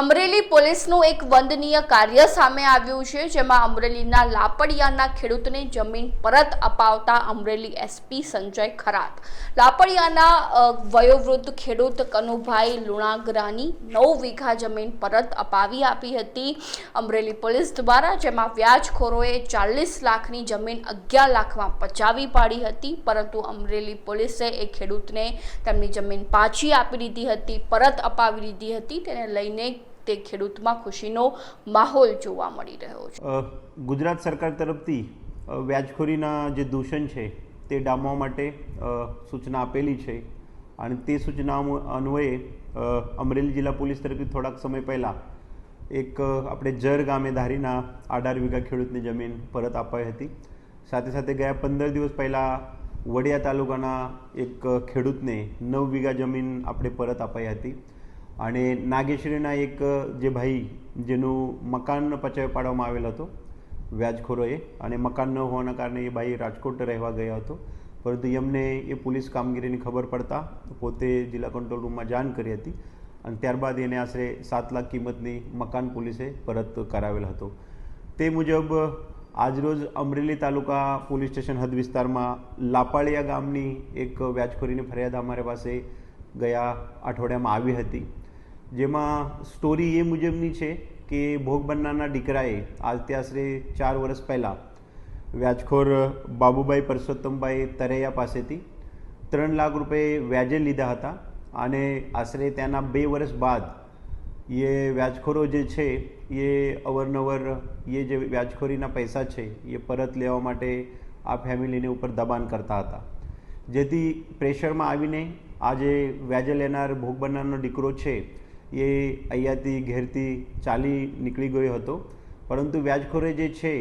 અમરેલી પોલીસનું એક વંદનીય કાર્ય સામે આવ્યું છે, જેમાં અમરેલીના લાપડિયાના ખેડૂતને જમીન પરત અપાવતા અમરેલી એસપી સંજય ખરાત. લાપડિયાના વયોવૃદ્ધ ખેડૂત કનુભાઈ લુણાગરાની નવ વીઘા જમીન પરત અપાવી આપી હતી અમરેલી પોલીસ દ્વારા, જેમાં વ્યાજખોરોએ ચાલીસ લાખની જમીન અગિયાર લાખમાં પચાવી પાડી હતી, પરંતુ અમરેલી પોલીસે એ ખેડૂતને તેમની જમીન પાછી આપી દીધી હતી, પરત અપાવી દીધી હતી, તેને લઈને તે ખેડૂતમાં ખુશીનો માહોલ જોવા મળી રહ્યો છે. ગુજરાત સરકાર તરફથી વ્યાજખોરીના જે દૂષણ છે, તે ડામવા માટે સૂચના આપેલી છે. અને તે સૂચના અન્વયે અમરેલી જિલ્લા પોલીસ તરફથી થોડાક સમય પહેલાં એક આપણે જર ગામે ધારીના અઢાર વીઘા ખેડૂતની જમીન પરત અપાઈ હતી. સાથે સાથે ગયા પંદર દિવસ પહેલાં વડિયા તાલુકાના એક ખેડૂતને નવ વીઘા જમીન આપણે પરત અપાઈ હતી. અને નાગેશ્રીના એક જે ભાઈ, જેનું મકાન પચાવી પાડવામાં આવેલ હતો, વ્યાજખોરોએ, અને મકાન ન હોવાના કારણે એ ભાઈ રાજકોટ રહેવા ગયો હતો. પરંતુ એમને એ પોલીસ કામગીરીની ખબર પડતા પોતે જિલ્લા કંટ્રોલ રૂમમાં જાણ કરી હતી અને ત્યારબાદ એને આશરે સાત લાખ કિંમતની મકાન પોલીસે પરત કરાવેલ હતો. તે મુજબ, આજરોજ અમરેલી તાલુકા પોલીસ સ્ટેશન હદ વિસ્તારમાં લાપાળિયા ગામની એક વ્યાજખોરીની ફરિયાદ અમારી પાસે ગયા અઠવાડિયામાં આવી હતી. જેમાં સ્ટોરી એ મુજબની છે કે ભોગ બનનારના દીકરાએ આજથી આશરે ચાર વર્ષ પહેલાં વ્યાજખોર બાબુભાઈ પરસોત્તમભાઈ તરૈયા પાસેથી ત્રણ લાખ રૂપિયા વ્યાજે લીધા હતા અને આશરે ત્યાંના બે વર્ષ બાદ એ વ્યાજખોરો જે છે, એ અવરનવર એ જે વ્યાજખોરીના પૈસા છે, એ પરત લેવા માટે આ ફેમિલીને ઉપર દબાણ કરતા હતા. જેથી પ્રેશરમાં આવીને આજે વ્યાજે લેનાર ભોગ બનનારનો દીકરો છે એ અહીંયાથી ઘેરથી ચાલી નીકળી ગયો હતો. પરંતુ વ્યાજખોરે જે છે,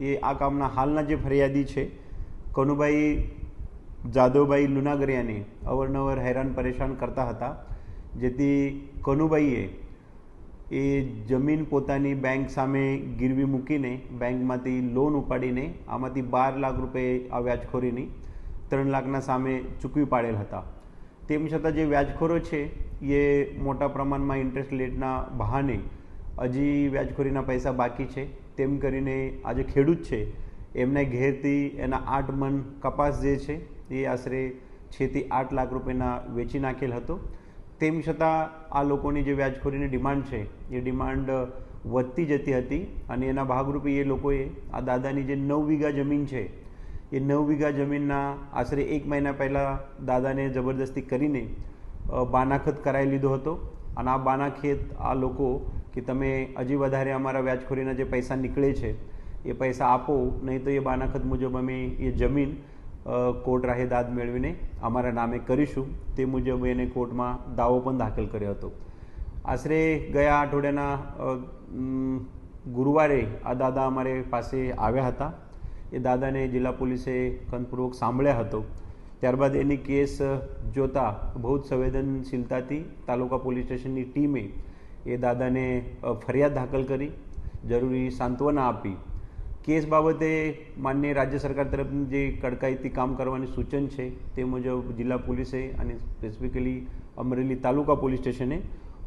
એ આ કામના હાલના જે ફરિયાદી છે, કનુભાઈ જાદવભાઈ લુનાગરિયાને અવારનવાર હેરાન પરેશાન કરતા હતા, જેથી કનુભાઈએ એ જમીન પોતાની બેંક સામે ગીરવી મૂકીને બેંકમાંથી લોન ઉપાડીને આમાંથી બાર લાખ રૂપિયા આ વ્યાજખોરીની ત્રણ લાખના સામે ચૂકવી પાડેલ હતા. તેમ છતાં જે વ્યાજખોરો છે, એ મોટા પ્રમાણમાં ઇન્ટરેસ્ટ રેટના બહાને હજી વ્યાજખોરીના પૈસા બાકી છે. તેમ કરીને આ જે ખેડૂત છે, એમને ઘેરથી એના આઠ મન કપાસ જે છે, એ આશરે છથી આઠ લાખ રૂપિયાના વેચી નાખેલ હતો. તેમ છતાં આ લોકોની જે વ્યાજખોરીની ડિમાન્ડ છે, એ ડિમાન્ડ વધતી જતી હતી અને એના ભાગરૂપે એ લોકોએ આ દાદાની જે નવ વીઘા જમીન છે એ નવ વીઘા જમીનના આશરે એક મહિના પહેલાં દાદાને જબરદસ્તી કરીને બાનાખત કરાવી લીધો હતો. અને આ બાનાખેત આ લોકો કે તમે હજી વધારે અમારા વ્યાજખોરીના જે પૈસા નીકળે છે, એ પૈસા આપો, નહીં તો એ બાનાખત મુજબ અમે એ જમીન કોર્ટ રાહે દાદ મેળવીને અમારા નામે કરીશું. તે મુજબ એને કોર્ટમાં દાવો પણ દાખલ કર્યો હતો. આશરે ગયા અઠવાડિયાના ગુરુવારે આ દાદા અમારે પાસે આવ્યા હતા. એ દાદાને જિલ્લા પોલીસે કંદપૂર્વક સાંભળ્યા હતો. ત્યારબાદ એની કેસ જોતા બહુ જ સંવેદનશીલતાથી તાલુકા પોલીસ સ્ટેશનની ટીમે એ દાદાને ફરિયાદ દાખલ કરી, જરૂરી સાંત્વના આપી. કેસ બાબતે માન્ય રાજ્ય સરકાર તરફથી જે કડકાઈથી કામ કરવાની સૂચન છે તે મુજબ જિલ્લા પોલીસે અને સ્પેસિફિકલી અમરેલી તાલુકા પોલીસ સ્ટેશને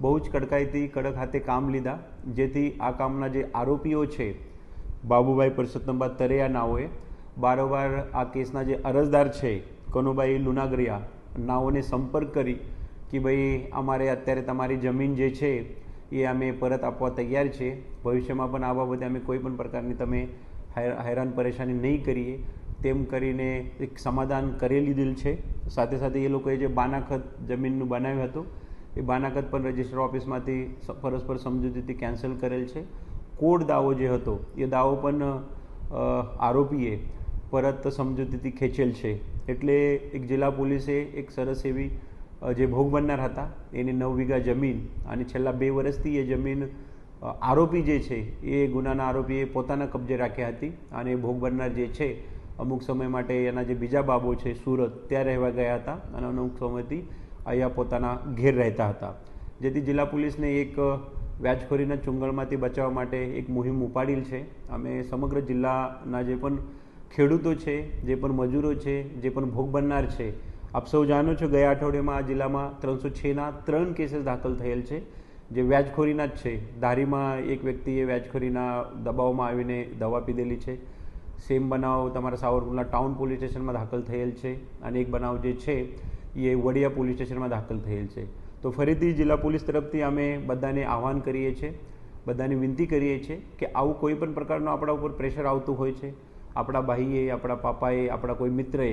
બહુ જ કડકાઈથી, કડક હાથે કામ લીધા. જેથી આ કામના જે આરોપીઓ છે બાબુભાઈ પરસોત્તમબા તરેયા નાઓએ બારોબાર આ કેસના જે અરજદાર છે, કનુભાઈ લુનાગરિયા, નાઓને સંપર્ક કરી કે ભાઈ અમારે અત્યારે તમારી જમીન જે છે, એ અમે પરત આપવા તૈયાર છે. ભવિષ્યમાં પણ આ બાબતે અમે કોઈ પણ પ્રકારની તમે હેરાન પરેશાની નહીં કરીએ. તેમ કરીને એક સમાધાન કરી લીધેલ છે. સાથે સાથે એ લોકોએ જે બાનાખત જમીનનું બનાવ્યું હતું, એ બાનાખત પણ રજિસ્ટર ઓફિસમાંથી પરસ્પર સમજૂતીથી કેન્સલ કરેલ છે. કોડ દાવો જે હતો, એ દાવો પણ આરોપીએ પરત સમજૂતીથી ખેંચેલ છે. એટલે એક જિલ્લા પોલીસે એક સરસ એવી જે ભોગ બનનાર હતા, એની નવ વીઘા જમીન અને છેલ્લા બે વર્ષથી એ જમીન આરોપી જે છે, એ ગુનાના આરોપીએ પોતાના કબજે રાખ્યા હતી અને ભોગ બનનાર જે છે, અમુક સમય માટે એના જે બીજા બાબો છે, સુરત, ત્યાં રહેવા ગયા હતા અને અમુક સમયથી અહીંયા પોતાના ઘેર રહેતા હતા. જેથી જિલ્લા પોલીસને એક વ્યાજખોરીના ચુંગળમાંથી બચાવવા માટે એક મુહિમ ઉપાડેલ છે. અમે સમગ્ર જિલ્લાના જે પણ ખેડૂતો છે, જે પણ મજૂરો છે, જે પણ ભોગ બનનાર છે, આપ સૌ જાણો છો ગયા અઠવાડિયામાં આ જિલ્લામાં ત્રણસો છના ત્રણ કેસીસ દાખલ થયેલ છે. જે વ્યાજખોરીના જ છે. ધારીમાં એક વ્યક્તિએ વ્યાજખોરીના દબાવમાં આવીને દવા પીધેલી છે. સેમ બનાવ તમારા સાવરકુંડલા ટાઉન પોલીસ સ્ટેશનમાં દાખલ થયેલ છે. અને એક બનાવ જે છે, એ વડિયા પોલીસ સ્ટેશનમાં દાખલ થયેલ છે. તો ફરીથી જિલ્લા પોલીસ તરફથી અમે બધાને આહવાન કરીએ છીએ, બધાને વિનંતી કરીએ છીએ કે આવું કોઈ પણ પ્રકારનું આપણા ઉપર પ્રેશર આવતું હોય છે, આપણા ભાઈએ, આપણા પાપાએ, આપણા કોઈ મિત્રએ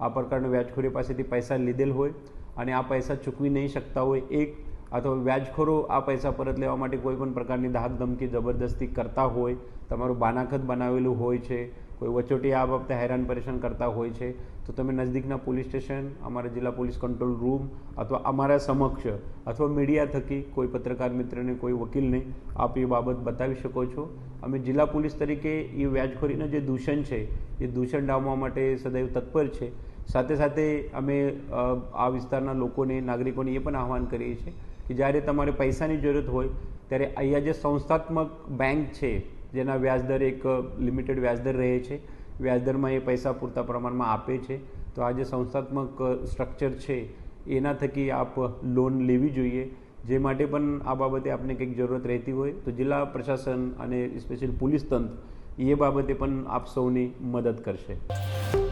આ પ્રકારના વ્યાજખોરી પાસેથી પૈસા લીધેલ હોય અને આ પૈસા ચૂકવી નહીં શકતા હોય એક, અથવા વ્યાજખોરો આ પૈસા પરત લેવા માટે કોઈ પણ પ્રકારની ધાક ધમકી જબરદસ્તી કરતા હોય, તમારું બાનાખત બનાવેલું હોય છે કોઈ વચોટી આ બાબતે હેરાન પરેશાન કરતા હોય છે, તો તમે નજદીકના પોલીસ સ્ટેશન, અમારા જિલ્લા પોલીસ કંટ્રોલ રૂમ અથવા અમારા સમક્ષ અથવા મીડિયા થકી કોઈ પત્રકાર મિત્રને, કોઈ વકીલને આપ એ બાબત બતાવી શકો છો. અમે જિલ્લા પોલીસ તરીકે એ વ્યાજખોરીનું જે દૂષણ છે, એ દૂષણ ડામવા માટે સદૈવ તત્પર છે. સાથે સાથે અમે આ વિસ્તારના લોકોને, નાગરિકોને એ પણ આહવાન કરીએ છીએ કે જ્યારે તમારે પૈસાની જરૂરત હોય, ત્યારે અહીંયા જે સંસ્થાત્મક બેંક છે જેના વ્યાજદર એક લિમિટેડ વ્યાજદર રહે છે. વ્યાજદરમાં એ પૈસા પૂરતા પ્રમાણમાં આપે છે. તો આ જે સંસ્થાત્મક સ્ટ્રક્ચર છે, એના થકી આપ લોન લેવી જોઈએ. જે માટે પણ આ બાબતે આપને કંઈક જરૂરત રહેતી હોય તો જિલ્લા પ્રશાસન અને સ્પેશિયલ પોલીસ તંત્ર એ બાબતે પણ આપ સૌની મદદ કરશે.